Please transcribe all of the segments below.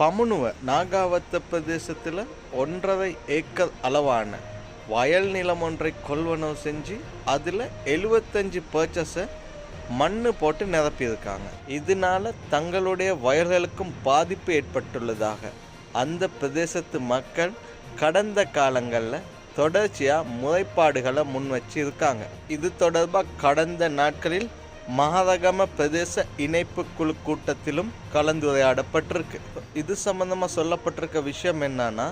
பமுனுவ நாகாவத்த பிரதேசத்தில் ஒன்றரை ஏக்கர் அளவான வயல் நிலம் ஒன்றை கொள்வனவு செஞ்சு அதில் எழுபத்தஞ்சு பர்ச்சஸை மண்ணு போட்டு நிரப்பியிருக்காங்க. இதனால தங்களுடைய வயல்களுக்கும் பாதிப்பு ஏற்பட்டுள்ளதாக அந்த பிரதேசத்து மக்கள் கடந்த காலங்களில் தொடர்ச்சியாக முறைப்பாடுகளை முன் வச்சு இருக்காங்க இது தொடர்பாக கடந்த நாட்களில் மகாரகம பிரதேச இணைப்பு குழு கூட்டத்திலும் கலந்துரையாடப்பட்டிருக்கு. இது சம்பந்தமாக சொல்லப்பட்டிருக்க விஷயம் என்னன்னா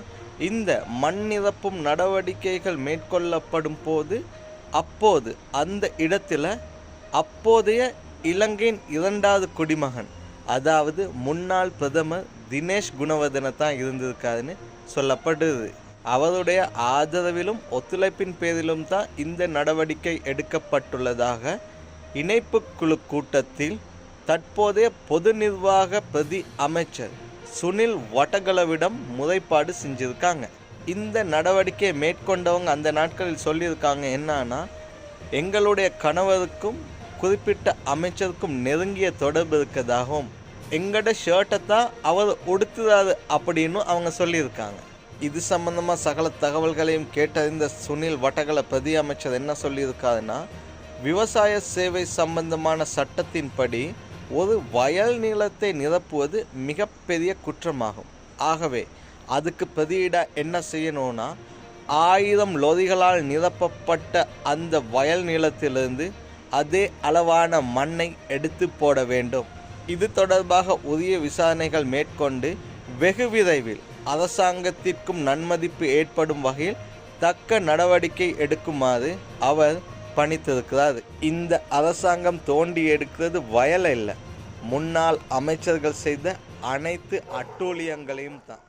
இந்த மண் நிரப்பும் நடவடிக்கைகள் மேற்கொள்ளப்படும் போது அப்போது அந்த இடத்துல அப்போதைய இலங்கையின் இரண்டாவது குடிமகன் அதாவது முன்னாள் பிரதமர் தினேஷ் குணவர்தன தான் இருந்திருக்காருன்னு சொல்லப்படுது. அவருடைய ஆதரவிலும் ஒத்துழைப்பின் பேரிலும் தான் இந்த நடவடிக்கை எடுக்கப்பட்டுள்ளதாக இணைப்பு குழு கூட்டத்தில் தற்போதைய பொது நிர்வாக பிரதி அமைச்சர் சுனில் வட்டகலவிடம் முறைப்பாடு செஞ்சுருக்காங்க. இந்த நடவடிக்கையை மேற்கொண்டவங்க அந்த நாட்களில் சொல்லியிருக்காங்க என்னன்னா எங்களுடைய கணவருக்கும் குறிப்பிட்ட அமைச்சருக்கும் நெருங்கிய தொடர்பு இருக்கதாகவும் எங்களோட ஷர்ட்டை தான் அவர் உடுத்துறாரு அப்படின்னு அவங்க சொல்லியிருக்காங்க. இது சம்பந்தமாக சகல தகவல்களையும் கேட்டறிந்த சுனில் வட்டகல பிரதி அமைச்சர் என்ன சொல்லியிருக்காருன்னா விவசாய சேவை சம்பந்தமான சட்டத்தின்படி ஒரு வயல் நிலத்தை நிரப்புவது மிகப்பெரிய குற்றமாகும். ஆகவே அதுக்கு பிரதியிட என்ன செய்யணும்னா ஆயிரம் லொதிகளால் நிரப்பப்பட்ட அந்த வயல் நிலத்திலிருந்து அதே அளவான மண்ணை எடுத்து போட வேண்டும். இது தொடர்பாக உரிய விசாரணைகள் மேற்கொண்டு வெகு விரைவில் அரசாங்கத்திற்கும் நன்மதிப்பு ஏற்படும் வகையில் தக்க நடவடிக்கை எடுக்குமாறு அவர் பணித்திருக்கிறார் இந்த அரசாங்கம் தோண்டி எடுக்கிறது வயல் இல்லை. முன்னாள் அமைச்சர்கள் செய்த அனைத்து அட்டூழியங்களையும் தான்.